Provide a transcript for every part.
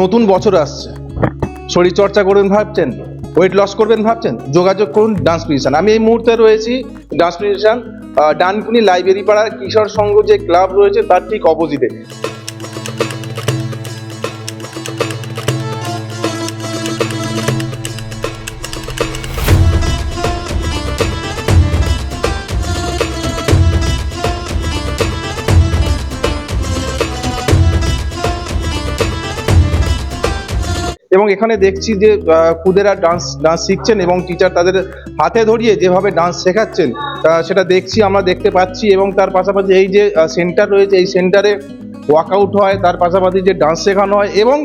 নতুন বছর আসছে। শরীরচর্চা করবেন ভাবছেন? ওয়েট লস করবেন ভাবছেন? যোগাযোগ করুন ডান্স মিউজিশিয়ান আমি এই মুহূর্তে রয়েছি ডান্স মিউজিশিয়ান ডানকুনি লাইব্রেরি পাড়ার কিশোর সংঘ যে ক্লাব রয়েছে, তার ঠিক অপোজিটে এবং এখানে দেখছি যে খুদেরা ডান্স ডান্স শিখছেন এবং টিচার তাদের হাতে ধরিয়ে যেভাবে ডান্স শেখাচ্ছেন সেটা দেখছি আমরা দেখতে পাচ্ছি এবং তার পাশাপাশি এই যে সেন্টার রয়েছে এই সেন্টারে ওয়ার্কআউট হয় তার পাশাপাশি যে ডান্স শেখানো হয় এবং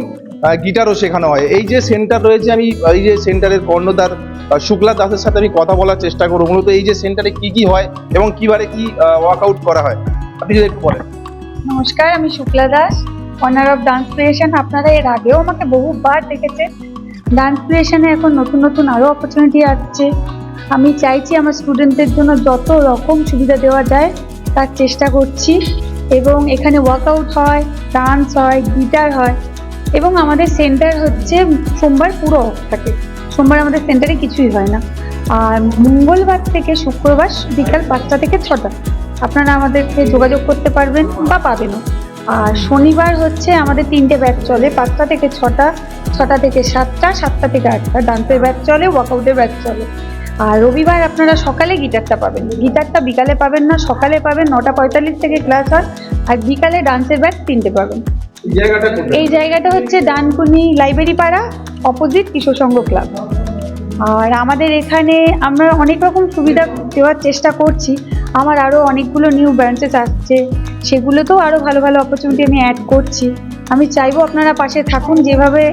গিটারও শেখানো হয়। এই যে সেন্টার রয়েছে আমি এই যে সেন্টারের কর্ণধার আহ, শুক্লা দাসের সাথে আমি কথা বলার চেষ্টা করব। মূলত এই যে সেন্টারে কি কি হয় এবং কিবারে কি ওয়ার্কআউট করা হয়। আপনি যদি একটু বলেন। নমস্কার আমি Shukla Das. Owner of dance creation আপনারা এর আগেও আমাকে বহুবার দেখেছেন। ডান্স ক্রিয়েশনে এখন নতুন নতুন আরও অপরচুনিটি আসছে। আমি চাইছি আমার স্টুডেন্টদের জন্য যত রকম সুবিধা দেওয়া যায়, তার চেষ্টা করছি। এবং এখানে ওয়ার্কআউট হয় ডান্স হয় গিটার হয়। এবং আমাদের সেন্টার হচ্ছে সোমবার পুরো অফ থাকে। সোমবার আমাদের সেন্টারে কিছুই হয় না। আর মঙ্গলবার থেকে শুক্রবার বিকাল পাঁচটা থেকে ছটা। আপনারা আমাদেরকে যোগাযোগ করতে পারবেন বা পাবেনও। আর শনিবার হচ্ছে আমাদের তিনটে ব্যাচ চলে পাঁচটা থেকে ছটা ছটা থেকে সাতটা সাতটা থেকে আটটা। ডান্সের ব্যাচ চলে ওয়ার্কআউটের ব্যাচ চলে। আর রবিবার আপনারা সকালে গিটারটা পাবেন। গিটারটা বিকালে পাবেন না সকালে পাবেন নটা পঁয়তাল্লিশ থেকে ক্লাস হয়। আর বিকালে ডান্সের ব্যাচ তিনটে পাবেন। এই জায়গাটা হচ্ছে ডানকুনি লাইব্রেরি পাড়া অপোজিট কিশোর সংঘ ক্লাব আর আমাদের এখানে আমরা অনেক রকম সুবিধা দেওয়ার চেষ্টা করছি। আমার আরও অনেকগুলো নিউ ব্রাঞ্চেস আসছে। সেগুলোতেও আরও ভালো ভালো অপরচুনিটি আমি অ্যাড করছি। আমি চাইব আপনারা পাশে থাকুন, যেভাবে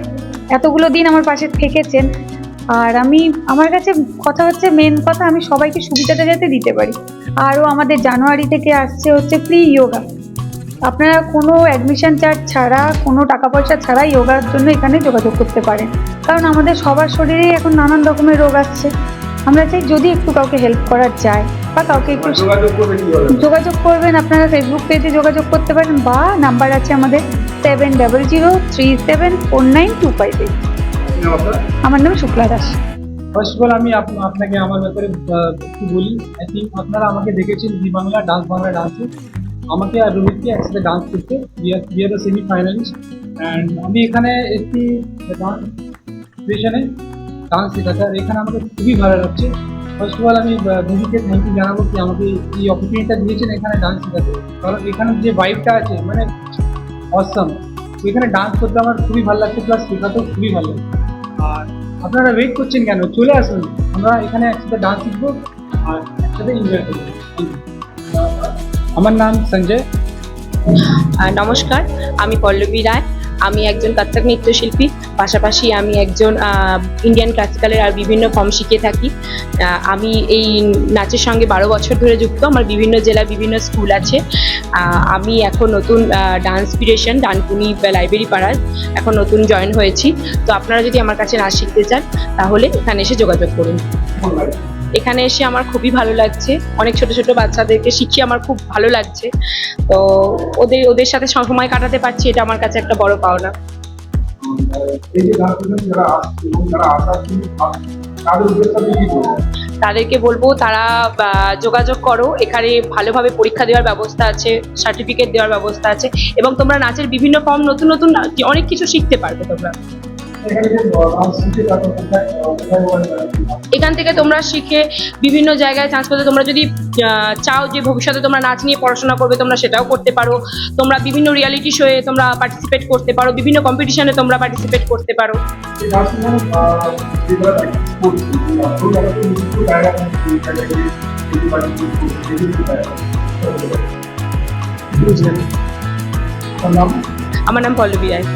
এতগুলো দিন আমার পাশে থেকেছেন। আর আমি, আমার কাছে কথা হচ্ছে মেন কথা, আমি সবাইকে সুবিধাটা যাতে দিতে পারি। আরও আমাদের জানুয়ারি থেকে আসছে হচ্ছে ফ্রি ইয়োগা আপনারা কোনো অ্যাডমিশন চার্জ ছাড়া, কোনো টাকা পয়সা ছাড়া যোগার জন্য এখানে যোগাযোগ করতে পারেন। কারণ আমাদের সবার শরীরেই এখন নানান রকমের রোগ আসছে। আমরা চাই যদি একটু কাউকে হেল্প করা যায়। বা কাউকে একটু যোগাযোগ করবেন আপনারা ফেসবুক পেজে যোগাযোগ করতে পারেন বা নাম্বার আছে আমাদের seven double zero three seven four nine two five eight আমার নাম Shukla Das. First of all আমি আপনাকে আমার ব্যাপারে একটু বলি। আই থিঙ্ক আপনারা আমাকে দেখেছেন জি বাংলা ডান্স বাংলা ডান্সে। আমাকে আর রোহিতকে একসাথে ডান্স করতে। আর দ্য সেমি ফাইনালিস্ট অ্যান্ড আমি এখানে একটি ডান্স স্টেশনে ডান্স শেখাতে আর এখানে আমাকে খুবই ভালো লাগছে। ফার্স্ট অফ অল আমি রোহিতকে থ্যাংক ইউ জানাব কি আমাকে এই অপরচুনিটিটা দিয়েছেন এখানে ডান্স শেখাতে। কারণ এখানে যে ভাইবটা আছে মানে অসম এখানে ডান্স করতে আমার খুবই ভালো লাগছে প্লাস শেখাতেও খুবই ভালো আর আপনারা ওয়েট করছেন কেন? চলে আসুন। আমরা এখানে একসাথে ডান্স শিখব আর একসাথে এনজয় করব। আমার নাম সঞ্জয়। নমস্কার। আমি পল্লবী রায়। আমি একজন কত্থক নৃত্যশিল্পী, পাশাপাশি আমি একজন ইন্ডিয়ান ক্লাসিক্যালের আর বিভিন্ন ফর্ম শিখিয়ে থাকি। আমি এই নাচের সঙ্গে বারো বছর ধরে যুক্ত, আমার বিভিন্ন জেলায় বিভিন্ন স্কুল আছে। আমি এখন নতুন ডান্স পিরেশন ডানকুনি লাইব্রেরি পাড়ার এখন নতুন জয়েন হয়েছি। তো আপনারা যদি আমার কাছে নাচ শিখতে চান, তাহলে এখানে এসে যোগাযোগ করুন। এখানে এসে আমার খুবই ভালো লাগছে। অনেক ছোট ছোট বাচ্চাদেরকে শিখিয়ে আমার খুব ভালো লাগছে। তো ওদের ওদের সাথে সময় কাটাতে পারছি এটা আমার কাছে একটা বড় পাওনা? তাদেরকে বলব তারা যোগাযোগ করো। এখানে ভালোভাবে পরীক্ষা দেওয়ার ব্যবস্থা আছে সার্টিফিকেট দেওয়ার ব্যবস্থা আছে এবং তোমরা নাচের বিভিন্ন ফর্ম নতুন নতুন অনেক কিছু শিখতে পারবে তোমরা। এখানে থেকে তোমরা শিখে বিভিন্ন জায়গায় চান্স পেতে তোমরা যদি চাও যে ভবিষ্যতে তোমরা নাচ নিয়ে পড়াশোনা করবে, তোমরা সেটাও করতে পারো। তোমরা বিভিন্ন রিয়ালিটি শোয়ে তোমরা পার্টিসিপেট করতে পারো, বিভিন্ন কম্পিটিশনে তোমরা পার্টিসিপেট করতে পারো। আমার নাম পল্লবী রায়।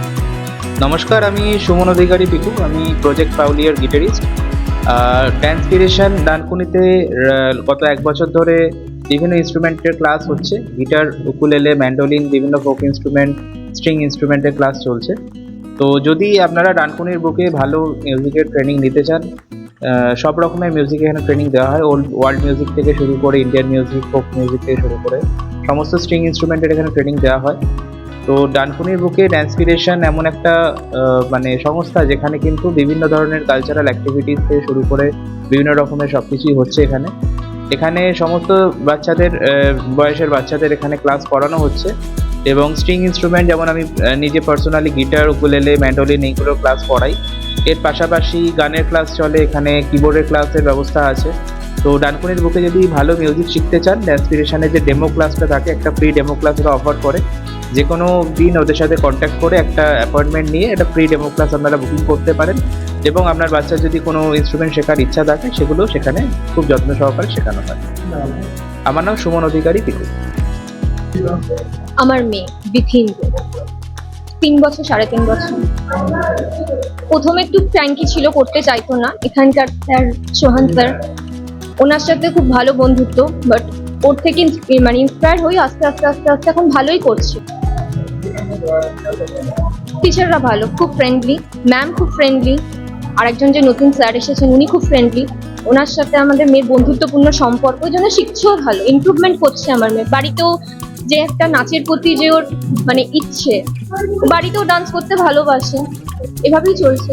নমস্কার, আমি সুমন অধিকারী পিকু, আমি প্রজেক্ট পাউলিয়ার গিটারিস্ট ট্রান্সপিরেশন ডানকুনিতে গত এক বছর ধরে বিভিন্ন ইনস্ট্রুমেন্টের ক্লাস হচ্ছে। গিটার, উকুলেলে ম্যান্ডোলিন বিভিন্ন ফোক ইনস্ট্রুমেন্ট স্ট্রিং ইনস্ট্রুমেন্টের ক্লাস চলছে। তো যদি আপনারা ডানকুনির বুকে ভালো মিউজিকের ট্রেনিং নিতে চান সব রকমের মিউজিক এখানে ট্রেনিং দেওয়া হয়। ওল্ড ওয়ার্ল্ড মিউজিক থেকে শুরু করে ইন্ডিয়ান মিউজিক ফোক মিউজিক থেকে শুরু করে সমস্ত স্ট্রিং ইনস্ট্রুমেন্টের এখানে ট্রেনিং দেওয়া হয়। তো ডানকুনির বুকে ড্যান্সপিরেশন এমন একটা মানে সংস্থা যেখানে কিন্তু বিভিন্ন ধরনের কালচারাল অ্যাক্টিভিটিস থেকে শুরু করে বিভিন্ন রকমের সব কিছুই হচ্ছে এখানে। এখানে সমস্ত বাচ্চাদের বয়সের বাচ্চাদের এখানে ক্লাস করানো হচ্ছে এবং স্ট্রিং ইনস্ট্রুমেন্ট যেমন আমি নিজে পার্সোনালি গিটার উকুলেলে ম্যান্ডোলিন এইগুলো ক্লাস করাই। এর পাশাপাশি গানের ক্লাস চলে, এখানে কিবোর্ডের ক্লাসের ব্যবস্থা আছে। তো ডানকুনির বুকে যদি ভালো মিউজিক শিখতে চান ড্যান্সপিরেশনের যে ডেমো ক্লাসটা থাকে, একটা ফ্রি ডেমো ক্লাস ওরা অফার করে। যে কোনো দিন ওদের সাথে কন্ট্যাক্ট করে একটা অ্যাপয়েন্টমেন্ট নিয়ে একটা ফ্রি ডেমো ক্লাস আপনারা বুকিং করতে পারেন এবং আপনার বাচ্চার যদি কোনো ইনস্ট্রুমেন্ট শেখার ইচ্ছা থাকে, সেগুলো সেখানে খুব যত্ন সহকারে শেখানো হয়। আমার নাম সুমন অধিকারী পিকু আমার মেয়ে বিথিন তিন বছর, সাড়ে তিন বছর। প্রথমে একটু ফ্র্যাঙ্কি ছিল, করতে চাইতো না। এখানকার স্যার সোহান স্যার ওনার সাথে খুব ভালো বন্ধুত্ব বাট ওর থেকে মানে ইন্সপায়ার হয়ে আস্তে আস্তে আস্তে আস্তে এখন ভালোই করছে। টিচাররা ভালো, খুব ফ্রেন্ডলি ম্যাম খুব ফ্রেন্ডলি আর একজন যে নতুন স্যার এসেছেন, উনি খুব ফ্রেন্ডলি ওনার সাথে আমাদের মেয়ের বন্ধুত্বপূর্ণ সম্পর্ক, ওই জন্য শিখছেও ভালো। ইমপ্রুভমেন্ট করছে আমার মেয়ে। বাড়িতেও যে একটা নাচের প্রতি যে ওর মানে ইচ্ছে, বাড়িতেও ডান্স করতে ভালোবাসে। এভাবেই চলছে।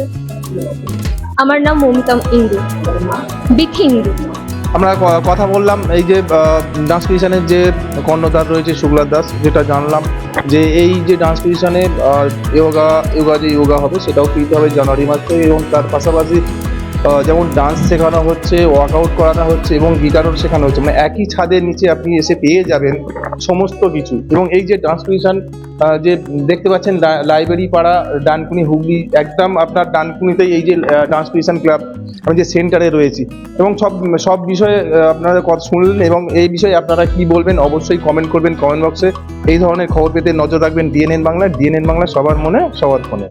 আমার নাম মমিতা ইন্দু। বিথি ইন্দু। আমরা কথা বললাম, এই যে ডান্স পিটিশনের যে কর্ণধার রয়েছে শুক্লা দাস, যেটা জানলাম যে এই যে ডান্স পিটিশনে ইয়োগা ইয়োগা যে ইয়োগা হবে, সেটাও ফ্রিতে হবে জানুয়ারি মাসে এবং তার পাশাপাশি যেমন ডান্স শেখানো হচ্ছে ওয়ার্কআউট করানো হচ্ছে এবং গিটারও শেখানো হচ্ছে। মানে একই ছাদের নিচে আপনি এসে পেয়ে যাবেন সমস্ত কিছু। এবং এই যে ডান্স পিটিশন যে দেখতে পাচ্ছেন লাইব্রেরি পাড়া, ডানকুনি, হুগলি, একদম আপনার ডানকুনিতেই এই যে ডান্স পিটিশন ক্লাব আমি যে সেন্টারে রয়েছি। এবং সব সব বিষয়ে আপনারা কথা শুনলেন এবং এই বিষয়ে আপনারা কি বলবেন অবশ্যই কমেন্ট করবেন কমেন্ট বক্সে এই ধরনের খবর পেতে নজর রাখবেন ডিএনএন বাংলা ডিএনএন বাংলা সবার মনে, সবার ফোনে।